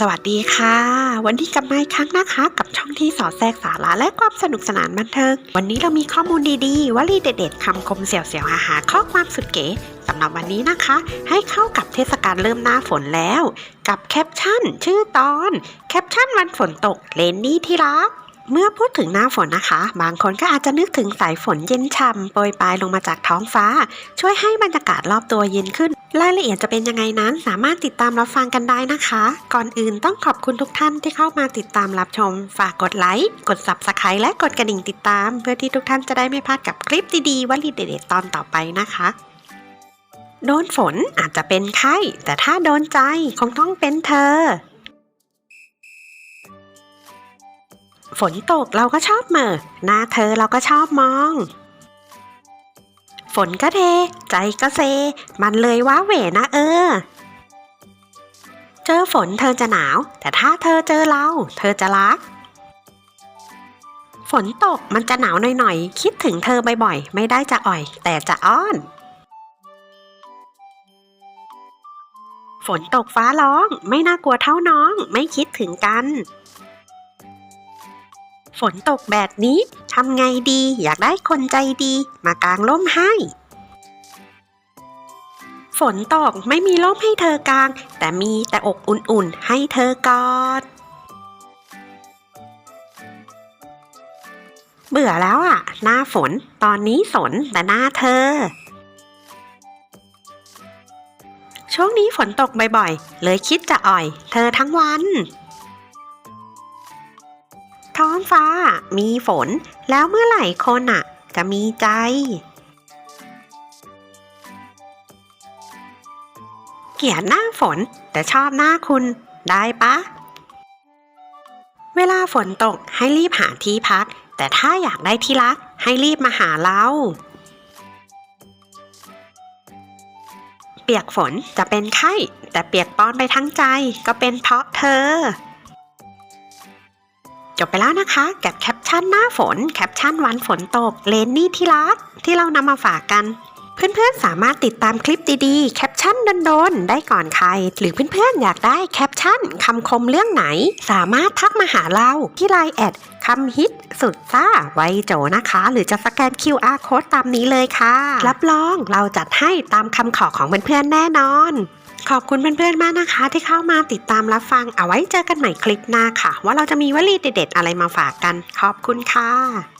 สวัสดีค่ะ วันนี้กลับมาอีกครั้งนะคะ กับช่องที่สอดแทรกสาระและความสนุกสนานบันเทิง วันนี้เรามีข้อมูลดีๆวลีเด็ดๆคำคมเสียวๆหาหาข้อความสุดเก๋สำหรับวันนี้นะคะ ให้เข้ากับเทศกาลเริ่มหน้าฝนแล้ว กับแคปชั่น ชื่อตอน แคปชั่นวันฝนตกเลนนี่ที่รัก เมื่อพูดถึงหน้าฝนนะคะ บางคนก็อาจจะนึกถึงสายฝนเย็นฉ่ำโปรยปลายลงมาจากท้องฟ้า ช่วยให้บรรยากาศรอบตัวเย็นขึ้น รายละเอียดจะเป็นยังไงนั้น สามารถติดตามรับฟังกันได้นะคะ ก่อนอื่นต้องขอบคุณทุกท่านที่เข้ามาติดตามรับชม ฝากกดไลค์กด subscribe และกดกระดิ่งติดตาม เพื่อที่ทุกท่านจะได้ไม่พลาดกับคลิปดีๆวลีเด็ดๆตอนต่อไปนะคะโดนฝนอาจจะเป็นไข้ แต่ถ้าโดนใจคงต้องเป็นเธอ ฝนตกเราก็ชอบเหม่อหน้าเธอเราก็ชอบมอง ฝนก็เท ใจก็เซ มันเลยว้าเหวนะเออ เจอฝนเธอจะหนาว แต่ถ้าเธอเจอเรา เธอจะรัก ฝนตกมันจะหนาวหน่อยๆ คิดถึงเธอบ่อยๆ ไม่ได้จะอ่อย แต่จะอ้อน ฝนตกฟ้าร้อง ไม่น่ากลัวเท่าน้อง ไม่คิดถึงกัน ฝนตกแบบนี้ทำไงดีอยากได้คนใจดี มากางร่มให้ ฝนตกไม่มีร่มให้เธอกาง แต่มีแต่อกอุ่นๆ ให้เธอกอด เบื่อแล้วอะ หน้าฝนตอนนี้ฝนแต่หน้าเธอ ช่วงนี้ฝนตกบ่อยๆ เลยคิดจะอ่อย เธอทั้งวัน ท้องฟ้ามีฝน แล้วเมื่อไหร่คนอะจะมีใจ เกลียดหน้าฝนแต่ชอบหน้าคุณได้ปะ เวลาฝนตกให้รีบหาที่พัก แต่ถ้าอยากได้ที่รักให้รีบมาหาเรา เปียกฝนจะเป็นไข้ แต่เปียกปอนไปทั้งใจก็เป็นเพราะเธอ จบไปแล้วนะคะกับแคปชั่นหน้าฝนแคปชั่นวันฝนตกเลนนี่ที่รักที่เรานำมาฝากกัน เพื่อนๆสามารถติดตามคลิปดีๆ แคปชั่นโดนๆได้ก่อนใคร หรือเพื่อนๆอยากได้แคปชั่นคำคมเรื่องไหน สามารถทักมาหาเราที่ไลน์แอดคำฮิตสุดซ่าไวโจนะคะ หรือจะสแกน QR code ตามนี้เลยค่ะ รับรองเราจัดให้ตามคำขอของเพื่อนๆแน่นอน ขอบคุณเพื่อนๆมากนะคะ ที่เข้ามาติดตามรับฟังเอาไว้เจอกันใหม่คลิปหน้าค่ะ ว่าเราจะมีวลีเด็ดๆอะไรมาฝากกัน ขอบคุณค่ะ